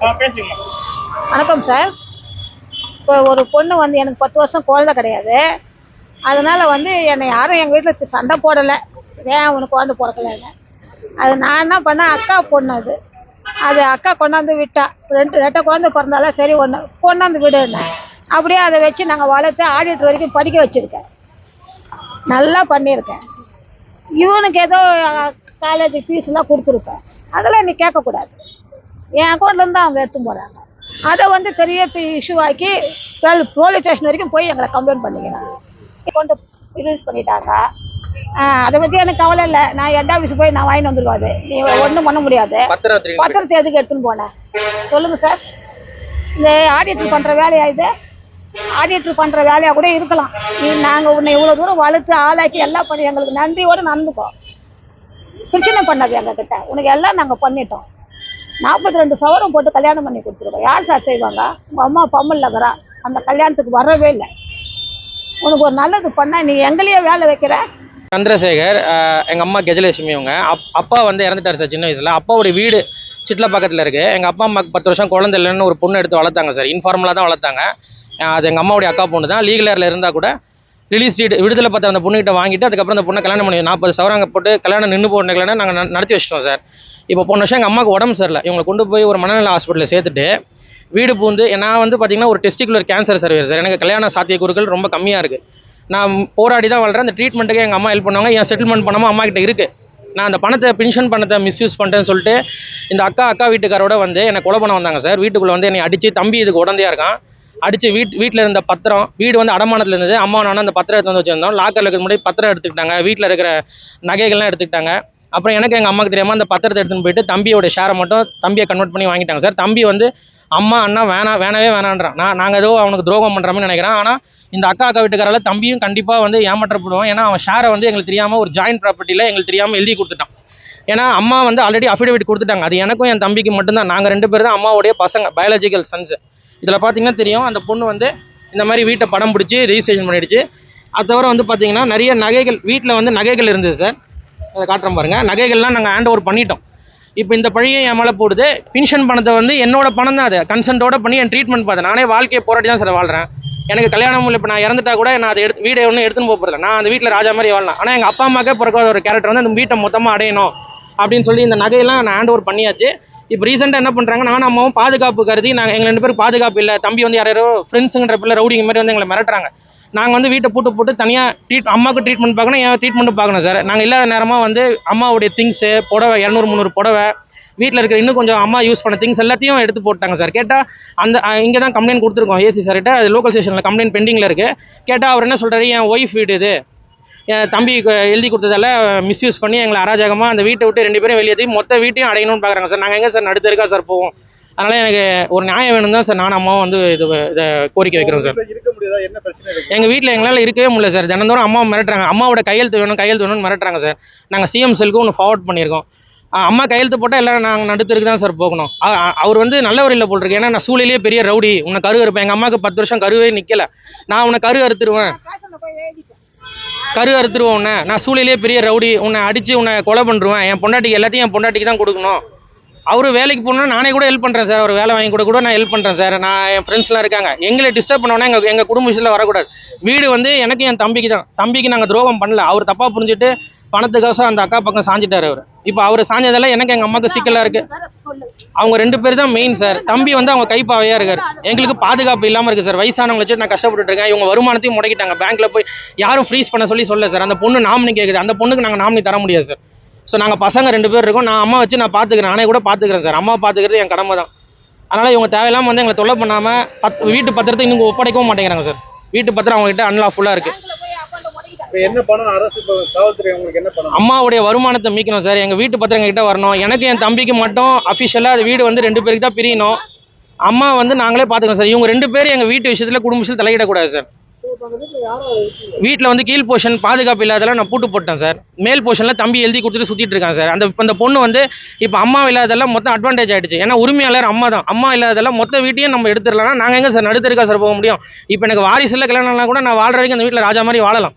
வணக்கம் சார். இப்போ ஒரு பொண்ணு வந்து எனக்கு பத்து வருஷம் குழந்தை கிடையாது. அதனால வந்து என்னை யாரும் எங்கள் வீட்டில் சண்டை போடலை. ஏன் அவனுக்கு குழந்தை பிறக்கலைன்னு. அது நான் என்ன பண்ணேன்? அக்கா பொண்ணு அது. அது அக்கா கொண்டாந்து விட்டா. ரெண்டு ரெட்டை குழந்தை பிறந்தாலும் சரி ஒன்று கொண்டாந்து விடுன்னு. அப்படியே அதை வச்சு நாங்கள் வளர்த்து ஆடிட்டு வரைக்கும் படிக்க வச்சுருக்கேன். நல்லா பண்ணியிருக்கேன். இவனுக்கு ஏதோ காலேஜ் ஃபீஸ்லாம் கொடுத்துருப்பேன். அதெல்லாம் நீ கேட்கக்கூடாது. என் அக்கௌண்ட்லேருந்து தான் அவங்க எடுத்து போகிறாங்க அதை வந்து பெரிய இஷ்யூ ஆக்கி போலீஸ் ஸ்டேஷன் வரைக்கும் போய் எங்களை கம்ப்ளைண்ட் பண்ணிக்கிறாங்க. கொண்டு ரிலீஸ் பண்ணிட்டாங்க. அதை பற்றி எனக்கு கவலை இல்லை. நான் ஹெட் ஆஃபீஸ் போய் நான் வாங்கிட்டு வந்துருவேன் அது நீ ஒன்றும் பண்ண முடியாது. பத்திரத்தை எதுக்கு எடுத்துன்னு போனேன் சொல்லுங்க சார் இந்த ஆடிட்டர் பண்ணுற வேலையா இது? ஆடிட்டர் பண்ணுற வேலையாக கூட இருக்கலாம். நீ நாங்கள் உன்னை இவ்வளோ தூரம் வளர்த்து ஆளாக்கி எல்லாம் பண்ணி எங்களுக்கு நன்றியோடு நடந்துக்கோ. பிரச்சனை பண்ணாது எங்ககிட்ட. உனக்கு எல்லாம் நாங்கள் பண்ணிட்டோம். நாற்பத்தி ரெண்டு சவரம் போட்டு கல்யாணம் பண்ணி கொடுத்துருக்கோம் யார் சார் செய்வாங்க? உங்கள் அம்மா பம்மல் வரா. அந்த கல்யாணத்துக்கு வரவே இல்லை. உனக்கு ஒரு நல்லது பண்ணா நீ எங்களையே வேலை வைக்கிற? சந்திரசேகர் எங்கள் எங்க அம்மா கெஜலட்சுமி அவங்க அப் அப்பா வந்து இறந்துட்டார் சார் சின்ன வயசுல. அப்பாவுடைய வீடு சிட்ல பக்கத்துல இருக்கு. எங்க அப்பா அம்மாக்கு பத்து வருஷம் குழந்தை இல்லைன்னு ஒரு பொண்ணு எடுத்து வளர்த்தாங்க சார். இன்ஃபார்மலாக தான் வளர்த்தாங்க. அது எங்க அம்மாவுடைய அக்கா பொண்ணு தான். லீகலரில் இருந்தா கூட ரிலீஸ் சீட் விடுதலை பத்திரம் அந்த பொண்ணுகிட்ட வாங்கிட்டு அதுக்கப்புறம் அந்த பொண்ணை கல்யாணம் பண்ணி நாற்பது சவரங்க போட்டு கல்யாணம் நின்று போன கல்யாணம் நாங்கள் நடத்தி வச்சிட்டோம் சார். இப்போ போன வருஷம் எங்கள் அம்மாவுக்கு உடம்பு சரியில்லை. இவங்களை கொண்டு போய் ஒரு மனநல ஹாஸ்பிட்டலில் சேர்த்துட்டு வீடு பூந்து நான் வந்து பார்த்தீங்கன்னா ஒரு டெஸ்டிகுலர் கேன்சர் சர்வே சார். எனக்கு கல்யாண சாத்தியக்கூறுகள் ரொம்ப கம்மியாக இருக்குது நான் போராடி தான் வளர்றேன். அந்த ட்ரீட்மெண்ட்டுக்கு எங்கள் அம்மா ஹெல்ப் பண்ணுவாங்க என் செட்டில்மெண்ட் பண்ணாமல் அம்மா கிட்ட இருக்குது நான் அந்த பணத்தை பென்ஷன் பணத்தை மிஸ்யூஸ் பண்ணுறேன்னு சொல்லிட்டு இந்த அக்கா அக்கா வீட்டுக்காரோட வந்து என்னை கொலை பண்ண வந்தாங்க சார். வீட்டுக்குள்ளே வந்து என்னை அடித்து தம்பி இதுக்கு உடந்தையாக இருக்கான். அடித்து வீட் வீட்டில் இருந்த பத்திரம் வீடு வந்து அடமானத்தில் இருந்தது. அம்மா நானும் அந்த பத்திரம் எடுத்து வந்து வச்சுருந்தோம். லாக்கரில் இருக்கிற முன்னாடி பத்திரம் எடுத்துக்கிட்டாங்க. வீட்டில் இருக்கிற நகைகள்லாம் எடுத்துக்கிட்டாங்க. அப்புறம் எனக்கு எங்கள் அம்மாவுக்கு தெரியாமல் அந்த பத்திரத்தை எடுத்துன்னு போயிட்டு தம்பியோட ஷேரை மட்டும் தம்பியை கன்வெர்ட் பண்ணி வாங்கிட்டாங்க. சார் தம்பி வந்து அம்மா அண்ணா வேணாம் வேணவே வேணான்றான். நான் நாங்கள் ஏதோ அவனுக்கு துரோகம் பண்ணுற மாதிரி நினைக்கிறேன். ஆனால் இந்த அக்கா அக்கா வீட்டுக்காரால தம்பியும் கண்டிப்பாக வந்து ஏமாற்றப்படுவான். ஏன்னா அவன் ஷேரை வந்து எங்களுக்கு தெரியாமல் ஒரு ஜாயின்ட் ப்ராப்பர்ட்டியில் எங்களுக்கு தெரியாமல் எழுதி கொடுத்துட்டான். ஏன்னா அம்மா வந்து ஆல்ரெடி அஃபிடேவிட் கொடுத்துட்டாங்க. அது எனக்கும் என் தம்பிக்கு மட்டும்தான். நாங்கள் ரெண்டு பேரும் தான் அம்மாவுடைய பசங்க பயாலஜிக்கல் சன்ஸ் இதில் பார்த்தீங்கன்னா தெரியும் அந்த பொண்ணு வந்து இந்த மாதிரி வீட்டை படம் பிடிச்சி ரிஜிஸ்ட்ரேஷன் பண்ணிடுச்சு. அது தவிர வந்து பார்த்தீங்கன்னா நிறைய நகைகள் வீட்டில் வந்து நகைகள் இருந்தது சார். அதை காட்டுறேன் பாருங்க. நகைகள்லாம் நாங்கள் ஹேண்ட் ஓவர் பண்ணிட்டோம். இப்போ இந்த பழியை என் மேலே போடுது. பென்ஷன் பணத்தை வந்து என்னோட பணம் தான் அது. கன்சென்ட்டோட பண்ணி என் ட்ரீட்மெண்ட் பார்த்தேன் நானே வாழ்க்கையை போராடி தான் சார் வாழ்கிறேன் எனக்கு கல்யாணம் இல்லை. இப்போ நான் இறந்துட்டா கூட நான் அதை எடுத்து வீடு ஒன்றும் எடுத்துன்னு போக போகிறேன் நான் அந்த வீட்டில் ராஜா மாதிரி வாழலாம். ஆனால் எங்கள் அப்பா அம்மாக்கே பிறக்காத ஒரு கேரக்டர் வந்து அந்த வீட்டை மொத்தமாக அடையணும் அப்படின்னு சொல்லி இந்த நகையெல்லாம் நான் ஹேண்ட் ஓவர் பண்ணியாச்சு. இப்போ ரீசெண்டாக என்ன பண்ணுறாங்க நானும் அம்மாவும் பாதுகாப்பு கருதி நாங்கள் எங்கள் ரெண்டு பேரும் பாதுகாப்பு இல்லை. தம்பி வந்து யாரோ ஃப்ரெண்ட்ஸுங்கிற பிள்ளை ரவுடிங்க மாதிரி வந்து எங்களை மிரட்டுறாங்க. நாங்கள் வந்து வீட்டை பூட்டு போட்டு தனியாக ட்ரீட் அம்மாவுக்கு ட்ரீட்மெண்ட் பார்க்கணும் என் ட்ரீட்மெண்ட் பார்க்கணும் சார் நாங்கள் இல்லாத நேரமாக வந்து அம்மாவுடைய திங்ஸு புடவை இரநூறு முந்நூறு புடவை வீட்டில் இருக்கிற இன்னும் கொஞ்சம் அம்மா யூஸ் பண்ண திங்ஸ் எல்லாத்தையும் எடுத்து போட்டாங்க சார் கேட்டால் அந்த இங்கே தான் கம்ப்ளைண்ட் கொடுத்துருக்கோம் ஏசி சார்கிட்ட அது லோக்கல் ஸ்டேஷனில் கம்ப்ளைண்ட் பெண்டிங்கில் இருக்குது கேட்டால் அவர் என்ன சொல்கிறாரு என் ஒய்ஃப் வீடு இது. தம்பி கு- எழுதி கொடுத்ததால மிஸ்யூஸ் பண்ணி எங்களை அராஜகமாக அந்த வீட்டை விட்டு ரெண்டு பேரும் வெளியேற்றி மொத்த வீட்டையும் அடையணும்னு பார்க்குறாங்க சார். நாங்கள் எங்கே சார்? நடுத்தருக்கா சார் போவோம். அதனால் எனக்கு ஒரு நியாயம் வேணும் தான் சார். நானும் அம்மாவும் வந்து இது இதை கோரிக்கை வைக்கிறோம் சார். இருக்க முடியாதா? என்ன பிரச்சனை இருக்கு? எங்கள் வீட்டில் எங்களால் இருக்கவே முடியல சார். தினந்தோறும் அம்மா மிரட்டுறாங்க. அம்மாவோட கையெழுத்து வேணும் கையெழுத்து வேணும்னு மிரட்டுறாங்க சார். நாங்கள் சிஎம் செல்க்கு ஒன்று ஃபார்வர்ட் பண்ணியிருக்கோம். அம்மா கையெழுத்து போட்டால் எல்லாம் நாங்கள் நடுத்தருக்கு தான் சார் போகணும். அவர் வந்து நல்லவர் இல்லை போல் இருக்கு ஏன்னா நான் சூழலையே பெரிய ரவுடி. உன்னை கரு இருப்பேன் எங்கள் அம்மாவுக்கு பத்து வருஷம் கருவே நிற்கல நான் உன்னை கரு அறுத்துருவேன் கரு அறுத்துருவோம் உன்னை. நான் சூழலையே பெரிய ரவுடி. உன்னை அடித்து உன்னை கொலை பண்ணுருவேன் என் பொண்டாட்டிக்கு எல்லாத்தையும் என் பொண்டாட்டிக்கு தான் கொடுக்கணும். அவர் வேலைக்கு போனா நானே கூட ஹெல்ப் பண்ணுறேன் சார். அவர் வேலை வாங்கி கூட கூட நான் ஹெல்ப் பண்ணுறேன் சார். நான் என் ஃப்ரெண்ட்ஸ்லாம் இருக்காங்க. எங்களை டிஸ்டர்ப் பண்ணோன்னா எங்கள் எங்கள் குடும்ப விஷயத்தில் வரக்கூடாது. வீடு வந்து எனக்கு என் தம்பிக்கு தான். தம்பிக்கு நாங்கள் துரோகம் பண்ணல. அவர் தப்பாக புரிஞ்சுட்டு பணத்துக்கோசம் அந்த அக்கா பக்கம் சாஞ்சிட்டாரு அவர். இப்போ அவர் சாஞ்சதெல்லாம் எனக்கு எங்கள் அம்மாவுக்கு சிக்கலாக இருக்குது அவங்க ரெண்டு பேர் தான் மெயின் சார் தம்பி வந்து அவங்க கைப்பாவையாக இருக்காரு. எங்களுக்கு பாதுகாப்பு இல்லாமல் இருக்குது சார் வயசானவங்களை வச்சு நான் கஷ்டப்பட்டு இருக்கேன். இவங்க வருமானத்தையும் முடக்கிட்டாங்க. பேங்க்ல போய் யாரும் ஃப்ரீஸ் பண்ண சொல்லி சொல்ல சார் அந்த பொண்ணு நாமினி கேட்குது அந்த பொண்ணுக்கு நாங்கள் நாமினி தர முடியாது சார் ஸோ நாங்கள் பசங்க ரெண்டு பேர் இருக்கோம். நான் அம்மா வச்சு நான் பார்த்துக்கிறேன் நானே கூட பார்த்துக்கிறேன் சார் அம்மா பார்த்துக்கிறது என் கடமை தான். அதனால் இவங்க தேவையில்லாமல் வந்து எங்களை தொல்லை பண்ணாமல் பத் வீட்டு பத்திரத்தை இன்னும் ஒப்படைக்கவும் மாட்டேங்கிறாங்க சார் வீட்டு பத்திரம் அவங்ககிட்ட அன்லாஃபுல்லாக இருக்குது என்ன பண்ணணும் அரசு இப்ப காவல்துறை உங்களுக்கு என்ன பண்ணணும் அம்மாவுடைய வருமானத்தை மீட்கணும் சார். எங்கள் வீட்டு பத்திரம் கிட்ட வரணும். எனக்கு என் தம்பிக்கு மட்டும் அஃபிஷியலாக அது வீடு வந்து ரெண்டு பேருக்கு தான் பிரியணும். அம்மா வந்து நாங்களே பார்த்துக்கோம் சார். இவங்க ரெண்டு பேரும் எங்கள் வீட்டு விஷயத்தில் குடும்ப விஷயத்தில் தலையிடக்கூடாது சார். வீட்டில் வந்து கீழ் போர்ஷன் பாதுகாப்பு இல்லாதெல்லாம் நான் பூட்டு போட்டேன் சார். மேல் போர்ஷனில் தம்பி எழுதி கொடுத்துட்டு சுற்றிட்டு இருக்கான் சார். அந்த இப்ப அந்த பொண்ணு வந்து இப்போ அம்மா இல்லாதெல்லாம் மொத்தம் அட்வான்டேஜ் ஆயிடுச்சு. ஏன்னா உரிமையாளர் அம்மா தான். அம்மா இல்லாதெல்லாம் மொத்த வீட்டையும் நம்ம எடுத்துடலாம் நாங்கள் எங்கே சார் நடுத்தருக்கா சார் போக முடியும்? இப்போ எனக்கு வாரிசுல கல்யாணம்னா கூட நான் வாழ்ற வரைக்கும் அந்த வீட்டில் ராஜா மாதிரி வாழலாம்.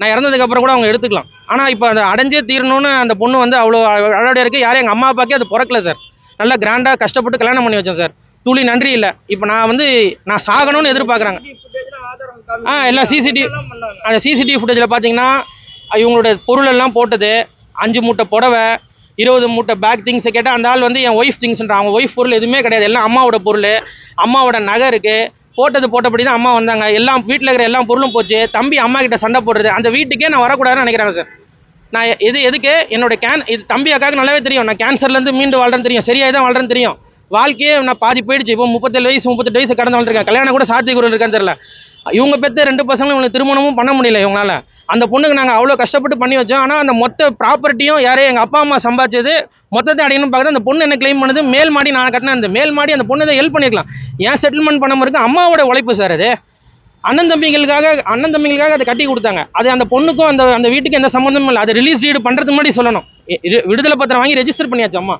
நான் இறந்ததுக்கப்புறம் கூட அவங்க எடுத்துக்கலாம். ஆனால் இப்போ அந்த அடைஞ்சே தீரணும்னு அந்த பொண்ணு வந்து அவ்வளோ அழகாக இருக்குது யாரும் எங்கள் அம்மா அப்பாக்கே அது பிறக்கல சார் நல்லா கிராண்டாக கஷ்டப்பட்டு கல்யாணம் பண்ணி வச்சேன் சார் துளி நன்றி இல்லை. இப்போ நான் வந்து நான் சாகணும்னு எதிர்பார்க்குறாங்க. ஆ எல்லாம் சிசிடிவி அந்த சிசிடிவி ஃபுட்டேஜில் பார்த்தீங்கன்னா இவங்களோட பொருள் எல்லாம் போட்டது. அஞ்சு மூட்டை புடவை இருபது மூட்டை பேக் திங்ஸை கேட்டால் அந்த ஆள் வந்து என் ஒய்ஃப் திங்ஸ்ன்ற அவங்க ஒய்ஃப் பொருள் எதுவுமே கிடையாது. எல்லாம் அம்மாவோட பொருள். அம்மாவோட நகை இருக்குது போட்டது போட்டபடி தான் அம்மா வந்தாங்க. எல்லாம் வீட்டில் இருக்கிற எல்லா பொருளும் போச்சு. தம்பி அம்மா கிட்ட சண்டை போடுறது. அந்த வீட்டுக்கே நான் வரக்கூடாதுன்னு நினைக்கிறாங்க சார். நான் எ- எது எதுக்கு? என்னோட கேன் இது தம்பி அக்காவுக்கு நல்லாவே தெரியும். நான் கேன்சர்லேருந்து மீண்டு வாழ்றேன்னு தெரியும். சரியாக தான் வாழ்றேன்னு தெரியும். வாழ்க்கையே நான் பாதி போயிடுச்சு. இப்போ முப்பத்தேழு வயசு முப்பத்தெட்டு வயசு கடந்து வாழ்ந்துருக்கேன் கல்யாணம் கூட சாத்தியக்குறல் இருக்கான்னு தெரியல. இவங்க பெற்ற ரெண்டு பசங்களும் இவங்களுக்கு திருமணமும் பண்ண முடியல இவங்களால. அந்த பொண்ணுக்கு நாங்கள் அவ்வளோ கஷ்டப்பட்டு பண்ணி வச்சோம். ஆனால் அந்த மொத்த ப்ராப்பர்ட்டியும் யாரையும் எங்கள் அப்பா அம்மா சம்பாதிச்சது மொத்தத்தை அடையணும் பார்க்குறது அந்த பொண்ணு என்ன க்ளைம் பண்ணுது? மேல் மாடி நான் கட்டினேன் அந்த மேல் மாடி அந்த பொண்ணு ஹெல்ப் பண்ணிருக்கலாம் ஏன் செட்டில்மெண்ட் பண்ணாமல் இருக்கு? அம்மாவோட உழைப்பு சார் அது. அண்ணன் தம்பிகளுக்காக அண்ணன் தம்பிகளுக்காக அதை கட்டி கொடுத்தாங்க. அது அந்த பொண்ணுக்கும் அந்த அந்த வீட்டுக்கு எந்த சம்மந்தமும் இல்லை. அது ரிலீஸ் டீடு பண்ணுறதுக்கு முன்னாடி சொல்லணும். விடுதலை பத்திரம் வாங்கி ரெஜிஸ்டர் பண்ணியாச்சு அம்மா.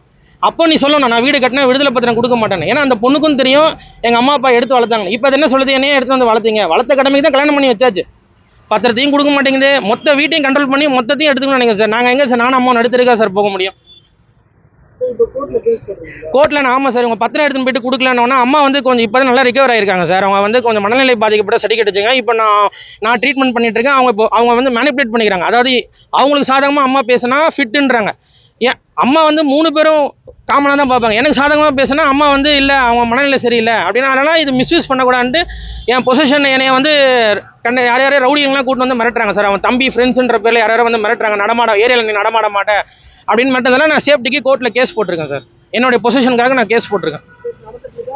அப்போ நீ சொல்லணும் நான் வீடு கட்டினா விடுதலை பத்திரம் கொடுக்க மாட்டேன் ஏன்னா அந்த பொண்ணுக்கும் தெரியும் எங்கள் அம்மா அப்பா எடுத்து வளர்த்தாங்க இப்போ அது என்ன சொல்லுது? என்னையே எடுத்து வந்து வளர்த்தீங்க. வளர்த்த கடமைக்கு தான் கல்யாணம் பண்ணி வச்சாச்சு. பத்திரத்தையும் கொடுக்க மாட்டேங்குது. மொத்த வீட்டையும் கண்ட்ரோல் பண்ணி மொத்தத்தையும் எடுத்துக்கணும் நினைக்கிறேன் சார் நாங்கள் எங்கே சார் நானும் அம்மா எடுத்துருக்கா சார் போக முடியும். கோர்ட்டில் நான் ஆமாம் சார் உங்கள் பத்திரம் எடுத்துன்னு போயிட்டு கொடுக்கலன்னு அம்மா வந்து கொஞ்சம் இப்போ நல்லா ரிகவர் ஆயிருக்காங்க சார். அவங்க வந்து கொஞ்சம் மனநிலை பாதிக்கப்பட்ட சர்டிஃபிகேட் வச்சுங்க இப்போ நான் நான் ட்ரீட்மெண்ட் பண்ணிட்டு இருக்கேன். அவங்க இப்போ அவங்க வந்து மேனிப்புலேட் பண்ணிக்கிறாங்க. அதாவது அவங்களுக்கு சாதகமாக அம்மா பேசுனா ஃபிட்டுன்றாங்க ஏன் அம்மா வந்து மூணு பேரும் காமனாக தான் பார்ப்பாங்க. எனக்கு சாதகமாக பேசுனா அம்மா வந்து இல்லை அவங்க மனநிலை சரியில்லை. அப்படின்னா அதனால் இது மிஸ்யூஸ் பண்ணக்கூடாதுன்ட்டு என் பொசிஷன் என்னைய வந்து கண்ட யார் யாரையும் ரவுடிங்கெலாம் கூட்டு வந்து மிரட்டுறாங்க சார். அவன் தம்பி ஃப்ரெண்ட்ஸுன்ற பேரில் யார் யாரும் வந்து மிரட்டுறாங்க. நடமாட ஏரியாவில் நீ நடமாட மாட்டேன் அப்படின்னு மட்டும் நான் சேஃப்டிக்கு கோர்ட்டில் கேஸ் போட்டிருக்கேன் சார் என்னுடைய பொசிஷனுக்காக நான் கேஸ் போட்டிருக்கேன்.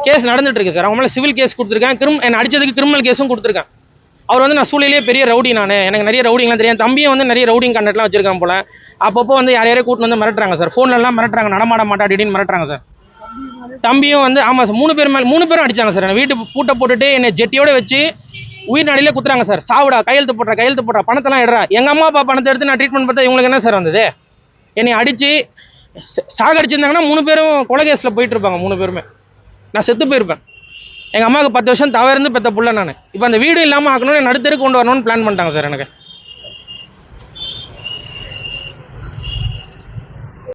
கேஸ் நடந்துட்டு இருக்கு சார் அவங்க மேலே சிவில் கேஸ் கொடுத்துருக்கேன். கிரிம் என்னை அடிச்சதுக்கு கிரிமினல் கேஸும் கொடுத்துருக்கேன். அவர் வந்து நான் சூழலே பெரிய ரவுடி நான். எனக்கு நிறைய ரவுடிங்லாம் தெரியும். தம்பியும் வந்து நிறைய ரவுடிங் கண்டெக்ட்லாம் வச்சிருக்கான் போல. அப்பப்போ வந்து யார் யாரையும் கூட்டு வந்து மிரட்டுறாங்க சார் ஃபோன்லலாம் மிரட்டுறாங்க. நடமாட மாட்டா அப்படின்னு மிரட்டுறாங்க சார் தம்பியும் வந்து ஆமாம் சார் மூணு பேர் மேலே மூணு பேரும் அடிச்சாங்க சார் என்னை வீட்டு பூட்டை போட்டுட்டு என்னை ஜெட்டியோட வச்சு உயிர் நாடியிலே குத்துறாங்க சார் சாவுடா கையெழுத்து போடுறா கையெழுத்து போடுறா பணத்தெல்லாம் எடுறா. எங்கள் அம்மா அப்பா பணத்தை எடுத்து நான் ட்ரீட்மெண்ட் பார்த்தா இவங்களுக்கு என்ன சார் வந்தது? என்னை அடித்து சாகடிச்சிருந்தாங்கன்னா மூணு பேரும் கொலை கேஸில் போயிட்டு இருப்பாங்க மூணு பேருமே. நான் செத்து போயிருப்பேன். எங்கள் அம்மாவுக்கு பத்து வருஷம் தவறு பெற்ற புள்ள நான். இப்போ அந்த வீடு இல்லாமல் ஆக்கணும்னு நடுத்தருக்கு கொண்டு வரணும்னு பிளான் பண்ணிட்டாங்க சார் எனக்கு.